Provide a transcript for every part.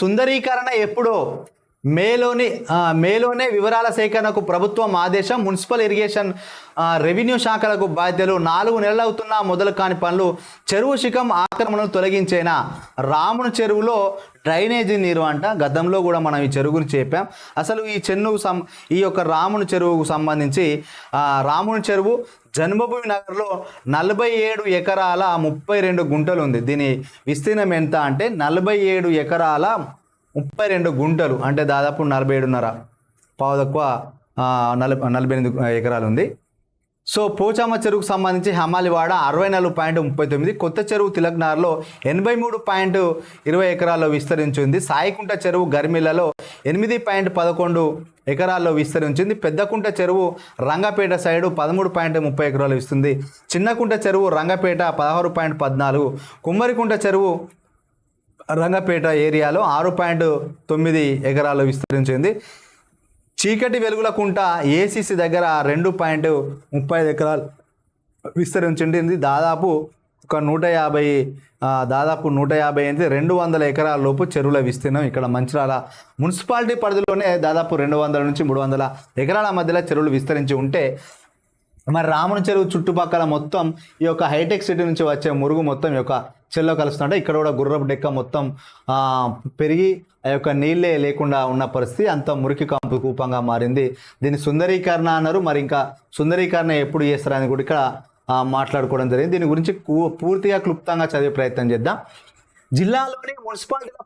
సుందరీకరణ ఎప్పుడో మేలోని మేలోనే వివరాల సేకరణకు ప్రభుత్వం ఆదేశం మున్సిపల్ ఇరిగేషన్ రెవెన్యూ శాఖలకు బాధ్యతలు. నాలుగు నెలలు అవుతున్నా మొదలు కాని పనులు చెరువు శిఖం ఆక్రమణను తొలగించేనా. రాముని చెరువులో డ్రైనేజీ నీరు అంట. గతంలో కూడా మనం ఈ చెరువు గురించి చెప్పాం. అసలు ఈ చెన్ను సం ఈ యొక్క రాముని చెరువుకు సంబంధించి రాముని చెరువు జన్మభూమి నగర్లో నలభై ఏడు ఎకరాల ముప్పై రెండు గుంటలు ఉంది దీని విస్తీర్ణం ఎంత అంటే నలభై ఏడు ఎకరాల ముప్పై రెండు గుంటలు. అంటే దాదాపు నలభై ఏడున్నర పావు తక్కువ నలభై నలభై ఎనిమిది ఎకరాలు ఉంది సో పోచమ్మ చెరువుకు సంబంధించి హమాలివాడ అరవై నాలుగు పాయింట్ ముప్పై తొమ్మిది కొత్త చెరువు తిలక్నార్లో ఎనభై మూడు పాయింట్ ఇరవై ఎకరాల్లో విస్తరించింది. సాయికుంట చెరువు గర్మిలలో ఎనిమిది పాయింట్ పదకొండు ఎకరాల్లో విస్తరించింది పెద్దకుంట చెరువు రంగపేట సైడు పదమూడు పాయింట్ ముప్పై ఎకరాలు ఇస్తుంది. చిన్నకుంట చెరువు రంగపేట పదహారు పాయింట్ పద్నాలుగు. కుమ్మరికుంట చెరువు రంగపేట ఏరియాలో ఆరు పాయింట్ తొమ్మిది ఎకరాలు విస్తరించింది. చీకటి వెలుగుల కుంట ఏసీసీ దగ్గర రెండు పాయింట్ ముప్పై ఐదు ఎకరాలు విస్తరించింది. దాదాపు ఒక నూట యాభై దాదాపు నూట యాభై ఎనిమిది రెండు వందల ఎకరాల లోపు చెరువుల విస్తీర్ణం ఇక్కడ మంచిర్యాల మున్సిపాలిటీ పరిధిలోనే దాదాపు రెండు వందల నుంచి మూడు వందల ఎకరాల మధ్యలో చెరువులు విస్తరించి ఉంటే మరి రాముని చెరువు చుట్టుపక్కల మొత్తం ఈ యొక్క హైటెక్ సిటీ నుంచి వచ్చే మురుగు మొత్తం ఈ యొక్క చెల్లో కలుస్తుంటే ఇక్కడ కూడా గుర్రపు డెక్క మొత్తం పెరిగి ఆ యొక్క నీళ్ళే లేకుండా ఉన్న పరిస్థితి అంత మురికి కాంపు కూపంగా మారింది. దీని సుందరీకరణ అన్నారు. మరి ఇంకా సుందరీకరణ ఎప్పుడు చేస్తారని కూడా ఇక్కడ మాట్లాడుకోవడం జరిగింది. దీని గురించి పూర్తిగా క్లుప్తంగా చదివే ప్రయత్నం చేద్దాం. జిల్లాలోని మున్సిపాలిటీల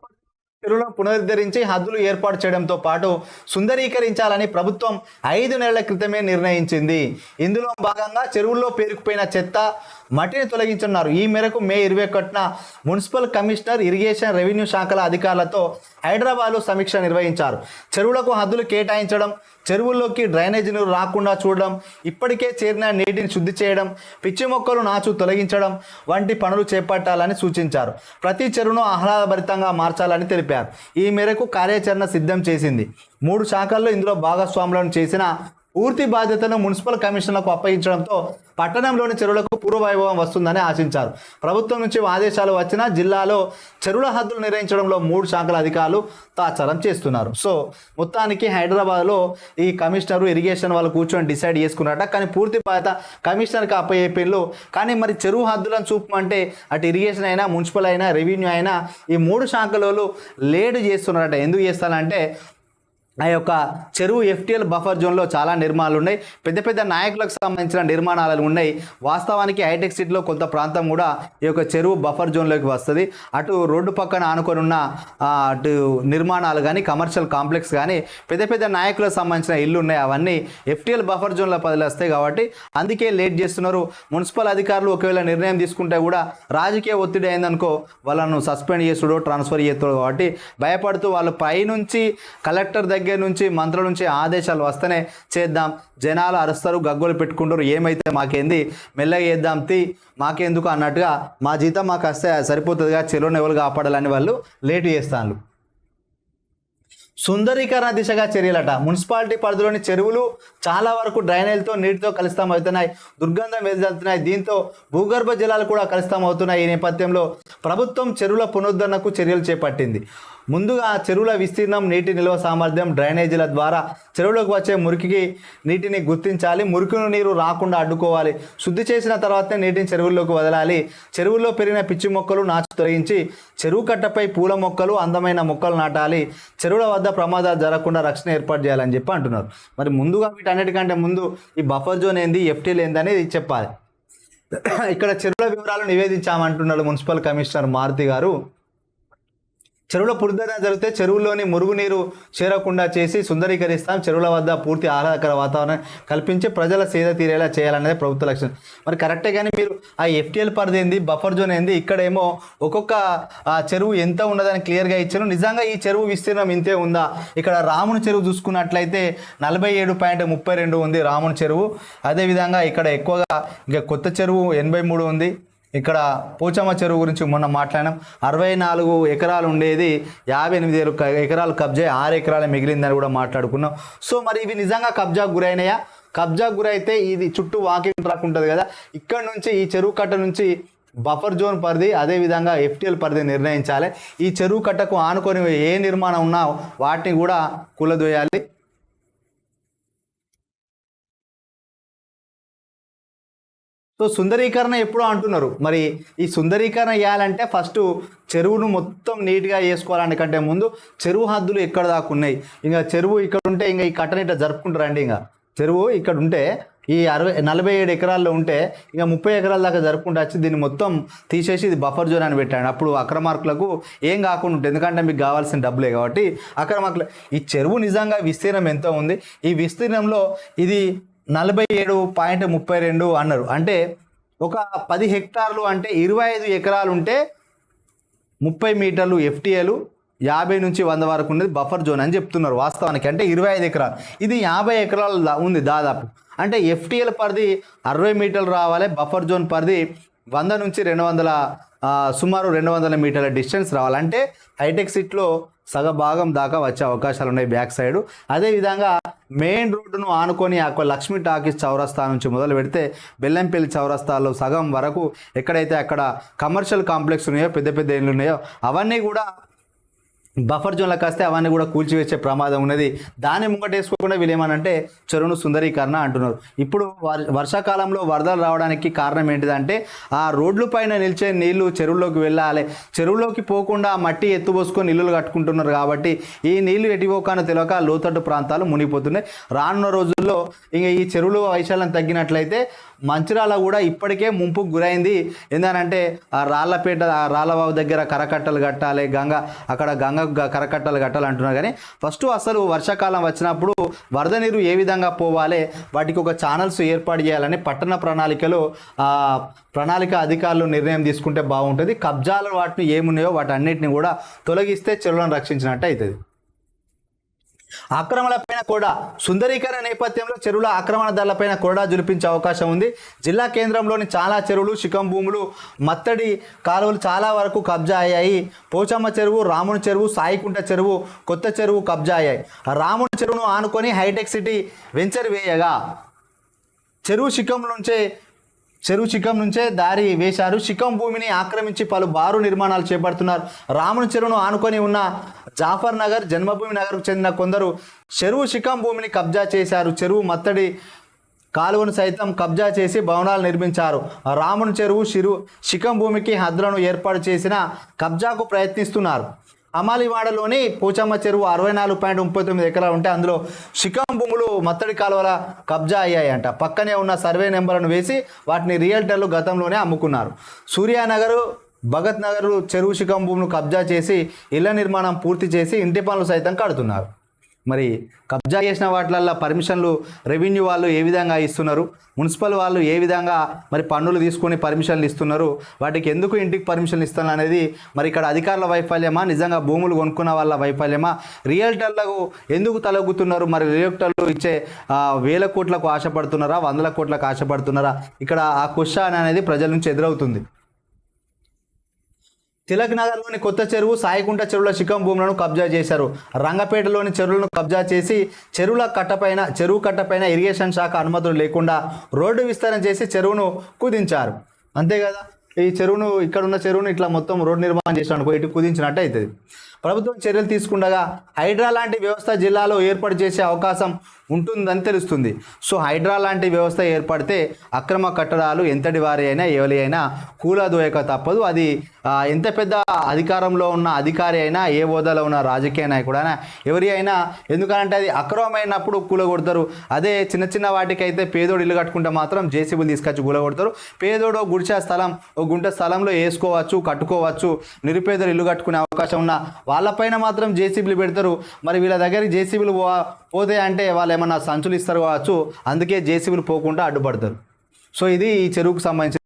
చెరువులను పునరుద్ధరించి హద్దులు ఏర్పాటు చేయడంతో పాటు సుందరీకరించాలని ప్రభుత్వం ఐదు నెలల క్రితమే నిర్ణయించింది. ఇందులో భాగంగా చెరువుల్లో పేరుకుపోయిన చెత్త మట్టిని తొలగించున్నారు. ఈ మేరకు మే ఇరవై ఒకటిన మున్సిపల్ కమిషనర్ ఇరిగేషన్ రెవెన్యూ శాఖల అధికారులతో హైదరాబాద్లో సమీక్ష నిర్వహించారు. చెరువులకు హద్దులు కేటాయించడం చెరువుల్లోకి డ్రైనేజీలు నీరు రాకుండా చూడడం ఇప్పటికే చేరిన నీటిని శుద్ధి చేయడం పిచ్చి మొక్కలు నాచు తొలగించడం వంటి పనులు చేపట్టాలని సూచించారు. ప్రతి చెరువును ఆహ్లాదభరితంగా మార్చాలని తెలిపారు. ఈ మేరకు కార్యాచరణ సిద్ధం చేసింది. మూడు శాఖల్లో ఇందులో భాగస్వాములను చేసిన పూర్తి బాధ్యతను మున్సిపల్ కమిషన్లకు అప్పగించడంతో పట్టణంలోని చెరువులకు పూర్వవైభవం వస్తుందని ఆశించారు. ప్రభుత్వం నుంచి ఆదేశాలు వచ్చినా జిల్లాలో చెరువుల హద్దులు నిర్వహించడంలో మూడు శాఖల అధికారులు తాచారం చేస్తున్నారు. సో మొత్తానికి హైదరాబాద్లో ఈ కమిషనర్ ఇరిగేషన్ వాళ్ళు కూర్చొని డిసైడ్ చేసుకున్నారట. కానీ పూర్తి బాధ్యత కమిషనర్కి అప్పయ్యేపిన్లు కానీ మరి చెరువు హద్దులను చూపమంటే అటు ఇరిగేషన్ అయినా మున్సిపల్ అయినా రెవెన్యూ అయినా ఈ మూడు శాఖలలో లేడు చేస్తున్నారట. ఎందుకు చేస్తారంటే ఆ యొక్క చెరువు ఎఫ్టీఎల్ బఫర్ జోన్లో చాలా నిర్మాణాలు ఉన్నాయి. పెద్ద పెద్ద నాయకులకు సంబంధించిన నిర్మాణాలు ఉన్నాయి. వాస్తవానికి హైటెక్ సిటీలో కొంత ప్రాంతం కూడా ఈ యొక్క చెరువు బఫర్ జోన్లోకి వస్తుంది. అటు రోడ్డు పక్కన ఆనుకొని ఉన్న అటు నిర్మాణాలు కానీ కమర్షియల్ కాంప్లెక్స్ కానీ పెద్ద పెద్ద నాయకులకు సంబంధించిన ఇల్లు ఉన్నాయి. అవన్నీ ఎఫ్టిఎల్ బఫర్ జోన్లో పదిలు వస్తాయి కాబట్టి అందుకే లేట్ చేస్తున్నారు. మున్సిపల్ అధికారులు ఒకవేళ నిర్ణయం తీసుకుంటే కూడా రాజకీయ ఒత్తిడి అయిందనుకో వాళ్ళను సస్పెండ్ చేసుడో ట్రాన్స్ఫర్ చేస్తాడు కాబట్టి భయపడుతూ వాళ్ళు పైనుంచి కలెక్టర్ దగ్గర నుంచి మంత్రుల నుంచి ఆదేశాలు వస్తేనే చేద్దాం. జనాలు అరుస్తారు గగ్గోలు పెట్టుకుంటారు. ఏమైతే మాకేంది? మెల్లగా చేద్దాం. తీ మాకెందుకు అన్నట్టుగా మా జీతం మాకు వస్తే సరిపోతుందిగా. చెరువును ఎవరు కాపాడాలని వాళ్ళు లేటు చేస్తాను సుందరీకరణ దిశగా చర్యలట. మున్సిపాలిటీ పరిధిలోని చెరువులు చాలా వరకు డ్రైనేజ్తో నీటితో కలుస్తాం అవుతున్నాయి. దుర్గంధం వెదజల్లుతున్నాయి దీంతో భూగర్భ జలాలు కూడా కలుస్తాం అవుతున్నాయి. ఈ నేపథ్యంలో ప్రభుత్వం చెరువుల పునరుద్ధరణకు చర్యలు చేపట్టింది. ముందుగా చెరువుల విస్తీర్ణం నీటి నిల్వ సామర్థ్యం డ్రైనేజీల ద్వారా చెరువులోకి వచ్చే మురికికి నీటిని గుర్తించాలి. మురికి నీరు రాకుండా అడ్డుకోవాలి. శుద్ధి చేసిన తర్వాతనే నీటిని చెరువుల్లోకి వదలాలి. చెరువుల్లో పెరిగిన పిచ్చి మొక్కలు నాచు తొలగించి చెరువు కట్టపై పూల మొక్కలు అందమైన మొక్కలు నాటాలి. చెరువుల వద్ద ప్రమాదాలు జరగకుండా రక్షణ ఏర్పాటు చేయాలని చెప్పి అంటున్నారు. మరి ముందుగా వీటన్నిటికంటే ముందు ఈ బఫర్ జోన్ ఏంది ఎఫ్టీలు ఏంది చెప్పాలి. ఇక్కడ చెరువుల వివరాలు నివేదించామంటున్నారు మున్సిపల్ కమిషనర్ మారుతి గారు. చెరువుల పునరుద్ధరణ జరిగితే చెరువులోని మురుగునీరు చేరకుండా చేసి సుందరీకరిస్తాం. చెరువుల వద్ద పూర్తి ఆహ్లాదకర వాతావరణం కల్పించి ప్రజల సేద తీరేలా చేయాలనేది ప్రభుత్వ లక్ష్యం. మరి కరెక్టే కానీ మీరు ఆ ఎఫ్టీఎల్ పరిధి ఏంది బఫర్ జోన్ ఏంది ఇక్కడేమో ఒక్కొక్క చెరువు ఎంత ఉన్నదని క్లియర్గా ఇచ్చారు. నిజంగా ఈ చెరువు విస్తీర్ణం ఇంతే ఉందా? ఇక్కడ రాముని చెరువు చూసుకున్నట్లయితే నలభై ఏడు పాయింట్ ముప్పై రెండు ఉంది రాముని చెరువు. అదేవిధంగా ఇక్కడ ఎక్కువగా ఇంకా కొత్త చెరువు ఎనభై మూడు ఉంది. ఇక్కడ పోచమ్మ చెరువు గురించి మొన్న మాట్లాడినాం. అరవై నాలుగు ఎకరాలు ఉండేది యాభై ఎనిమిది ఎకరాలు కబ్జా ఆరు ఎకరాలు మిగిలిందని కూడా మాట్లాడుకున్నాం. సో మరి ఇవి నిజంగా కబ్జాకు గురైనాయా? కబ్జా గురైతే ఇది చుట్టూ వాకింగ్ ట్రాక్ ఉంటుంది కదా. ఇక్కడ నుంచి ఈ చెరువు కట్ట నుంచి బఫర్ జోన్ పరిధి అదేవిధంగా ఎఫ్టీఎల్ పరిధి నిర్ణయించాలి. ఈ చెరువు కట్టకు ఆనుకొని ఏ నిర్మాణం ఉన్నా వాటిని కూడా కూలదోయాలి. సో సుందరీకరణ ఎప్పుడో అంటున్నారు. మరి ఈ సుందరీకరణ చేయాలంటే ఫస్ట్ చెరువును మొత్తం నీట్గా చేసుకోవాలని కంటే ముందు చెరువు హద్దులు ఎక్కడ దాకా ఉన్నాయి? ఇంకా చెరువు ఇక్కడ ఉంటే ఇంకా ఈ కట్టని ఇట్లా జరుపుకుంటారండి ఇంకా చెరువు ఇక్కడ ఉంటే ఈ అరవై నలభై ఏడు ఎకరాల్లో ఉంటే ఇంకా ముప్పై ఎకరాల దాకా జరుపుకుంటూ వచ్చి దీన్ని మొత్తం తీసేసి ఇది బఫర్ జోన్ అని పెట్టాడు అప్పుడు అక్రమార్కులకు ఏం కాకుండా ఉంటుంది. ఎందుకంటే మీకు కావాల్సిన డబ్బులే కాబట్టి అక్రమార్కులు. ఈ చెరువు నిజంగా విస్తీర్ణం ఎంత ఉంది. ఈ విస్తీర్ణంలో ఇది నలభై ఏడు పాయింట్ ముప్పై రెండు అన్నారు. అంటే ఒక పది హెక్టార్లు అంటే ఇరవై ఐదు ఎకరాలు ఉంటే ముప్పై మీటర్లు ఎఫ్టీఏలు యాభై నుంచి వంద వరకు ఉండేది బఫర్ జోన్ అని చెప్తున్నారు వాస్తవానికి. అంటే ఇరవై ఐదు ఎకరాలు. ఇది యాభై ఎకరాలు ఉంది దాదాపు. అంటే ఎఫ్టీఎల్ పరిధి అరవై మీటర్లు రావాలి బఫర్ జోన్ పరిధి వంద నుంచి రెండు వందల సుమారు రెండు వందల మీటర్ల డిస్టెన్స్ రావాలంటే హైటెక్ సిట్లో సగ భాగం దాకా వచ్చే అవకాశాలు ఉన్నాయి బ్యాక్ సైడ్. అదేవిధంగా మెయిన్ రోడ్డును ఆనుకొని అక్కడ లక్ష్మీ టాకీస్ చౌరస్తా నుంచి మొదలు పెడితే బెల్లంపల్లి చౌరస్తాలో సగం వరకు ఎక్కడైతే అక్కడ కమర్షియల్ కాంప్లెక్స్ ఉన్నాయో పెద్ద పెద్ద ఇళ్ళు ఉన్నాయో అవన్నీ కూడా బఫర్ జోన్లకు వస్తే అవన్నీ కూడా కూల్చివేసే ప్రమాదం ఉన్నది. దాన్ని ముంగటేసుకోకుండా వీళ్ళు ఏమనంటే చెరువును సుందరీకరణ అంటున్నారు. ఇప్పుడు వర్షాకాలంలో వరదలు రావడానికి కారణం ఏంటిదంటే ఆ రోడ్ల పైన నిలిచే నీళ్ళు చెరువులోకి వెళ్ళాలి. చెరువులోకి పోకుండా మట్టి ఎత్తుపోసుకొని ఇల్లులు కట్టుకుంటున్నారు కాబట్టి ఈ నీళ్ళు ఎటుపోకానో తెలియక లోతట్టు ప్రాంతాలు మునిగిపోతున్నాయి. రానున్న రోజుల్లో ఇంక ఈ చెరువులు వైశాల్యం తగ్గినట్లయితే మంచిరాల కూడా ఇప్పటికే ముంపుకు గురైంది. ఏందనంటే ఆ రాళ్ళపేట ఆ రాళ్ళబాబు దగ్గర కరకట్టలు కట్టాలి గంగ అక్కడ గంగ కరకట్టలు కట్టాలి అంటున్నారు కానీ ఫస్ట్ అసలు వర్షాకాలం వచ్చినప్పుడు వరద నీరు ఏ విధంగా పోవాలి వాటికి ఒక ఛానల్స్ ఏర్పాటు చేయాలని పట్టణ ప్రణాళికలో ఆ ప్రణాళిక అధికారులు నిర్ణయం తీసుకుంటే బాగుంటుంది. కబ్జాలు వాటిని ఏమున్నాయో వాటి అన్నిటిని కూడా తొలగిస్తే చెరువులను రక్షించినట్టు అవుతుంది. ఆక్రమణలపైన కూడా సుందరీకరణ నేపథ్యంలో చెరువుల ఆక్రమణదారులపైన కూడా జులిపించే అవకాశం ఉంది. జిల్లా కేంద్రంలోని చాలా చెరువులు శిఖం భూములు మత్తడి కాలువలు చాలా వరకు కబ్జా అయ్యాయి. పోచమ్మ చెరువు రాముని చెరువు సాయికుంట చెరువు కొత్త చెరువు కబ్జా అయ్యాయి. రాముని చెరువును ఆనుకొని హైటెక్ సిటీ వెంచర్ వేయగా చెరువు శిఖం నుంచే చెరువు శిఖం నుంచే దారి వేశారు. శిఖం భూమిని ఆక్రమించి పలు బారు నిర్మాణాలు చేపడుతున్నారు. రాముని చెరువును ఆనుకొని ఉన్న జాఫర్ నగర్ జన్మభూమి నగర్కు చెందిన కొందరు చెరువు శిఖం భూమిని కబ్జా చేశారు. చెరువు మత్తడి కాలువను సైతం కబ్జా చేసి భవనాలు నిర్మించారు. రాముని చెరువు శిరు శిఖం భూమికి హద్దులను ఏర్పాటు చేసిన కబ్జాకు ప్రయత్నిస్తున్నారు. అమాలివాడలోని పోచమ్మ చెరువు అరవై నాలుగు పాయింట్ ముప్పై తొమ్మిది ఎకరాలు ఉంటే అందులో శిఖం భూములు మత్తడి కాలువల కబ్జా అయ్యాయంట. పక్కనే ఉన్న సర్వే నెంబర్లను వేసి వాటిని రియల్టర్లు గతంలోనే అమ్ముకున్నారు. సూర్యానగర్ భగత్ నగర్ చెరువు శిఖం భూములు కబ్జా చేసి ఇళ్ళ నిర్మాణం పూర్తి చేసి ఇంటి పనులు సైతం కడుతున్నారు. మరి కబ్జా చేసిన వాటిలల్లో పర్మిషన్లు రెవెన్యూ వాళ్ళు ఏ విధంగా ఇస్తున్నారు? మున్సిపల్ వాళ్ళు ఏ విధంగా మరి పన్నులు తీసుకొని పర్మిషన్లు ఇస్తున్నారు? వాటికి ఎందుకు ఇంటికి పర్మిషన్లు ఇస్తున్నారు అనేది మరి ఇక్కడ అధికారుల వైఫల్యమా? నిజంగా భూములు కొనుక్కున్న వాళ్ళ వైఫల్యమా? రియల్టర్లకు ఎందుకు తలగుతున్నారు మరి రియల్టర్లు ఇచ్చే వేల కోట్లకు ఆశపడుతున్నారా? వందల కోట్లకు ఆశపడుతున్నారా? ఇక్కడ ఆ క్వశ్చన్ అనేది ప్రజల నుంచి ఎదురవుతుంది. తిలక్ నగర్లోని కొత్త చెరువు సాయికుంట చెరువుల శిఖం భూములను కబ్జా చేశారు. రంగపేటలోని చెరువులను కబ్జా చేసి చెరువుల కట్టపైన చెరువు కట్టపైన ఇరిగేషన్ శాఖ అనుమతులు లేకుండా రోడ్డు విస్తరణ చేసి చెరువును కుదించారు. అంతే కదా ఈ చెరువును ఇక్కడ ఉన్న చెరువును ఇట్లా మొత్తం రోడ్డు నిర్మాణం చేసిన అనుకో ఇటు కుదించినట్టు అవుతుంది. ప్రభుత్వం చర్యలు తీసుకుండగా హైడ్రా లాంటి వ్యవస్థ జిల్లాలో ఏర్పాటు చేసే అవకాశం ఉంటుందని తెలుస్తుంది. సో హైడ్రా లాంటి వ్యవస్థ ఏర్పడితే అక్రమ కట్టడాలు ఎంతటి వారి అయినా ఎవరి అయినా కూలదోయక తప్పదు. అది ఎంత పెద్ద అధికారంలో ఉన్న అధికారి అయినా ఏ హోదాలో ఉన్న రాజకీయ నాయకుడైనా ఎవరి అయినా ఎందుకంటే అది అక్రమమైనప్పుడు కూలగొడతారు. అదే చిన్న చిన్న వాటికైతే పేదోడు ఇల్లు కట్టుకుంటే మాత్రం జేసీబీలు తీసుకొచ్చి కూలగొడతారు. పేదోడు గుడిచే స్థలం ఓ గుంట స్థలంలో వేసుకోవచ్చు కట్టుకోవచ్చు. నిరుపేదలు ఇల్లు కట్టుకునే అవకాశం ఉన్న వాళ్ళపైన మాత్రం జేసీబీలు పెడతారు. మరి వీళ్ళ దగ్గరికి జేసీబీలు పోతే అంటే వాళ్ళు ఏమన్నా సంచులు ఇస్తారు కావచ్చు అందుకే జేసీబీలు పోకుండా అడ్డుపడతారు. సో ఇది ఈ చెరువుకు సంబంధించి